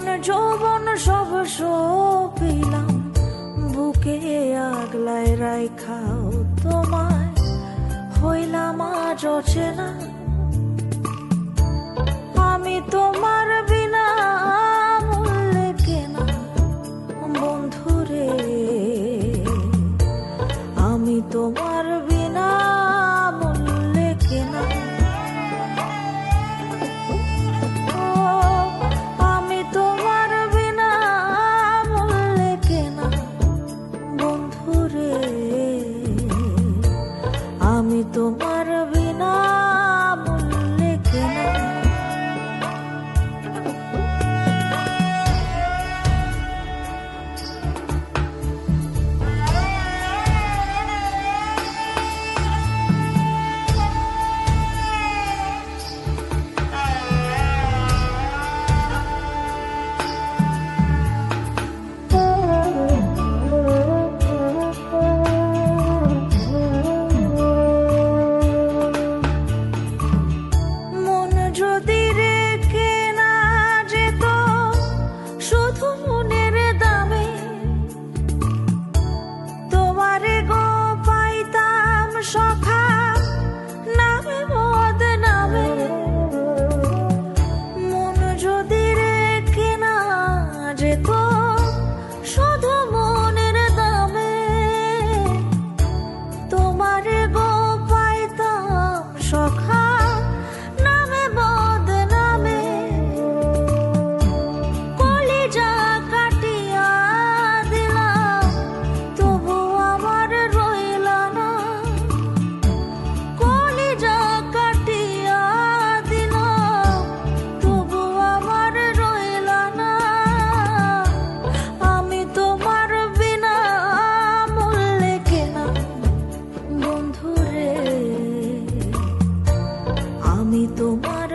জীবন, যৌবন সব সপিলাম। বুকে আগলায় রাই খাও তোমায়, হইলাম আজ অচেনা। আমি তোমার বিনা মূল্যে কেনা বন্ধুরে। আমি তোমার আমি তোমার 结果。তুমি তোমার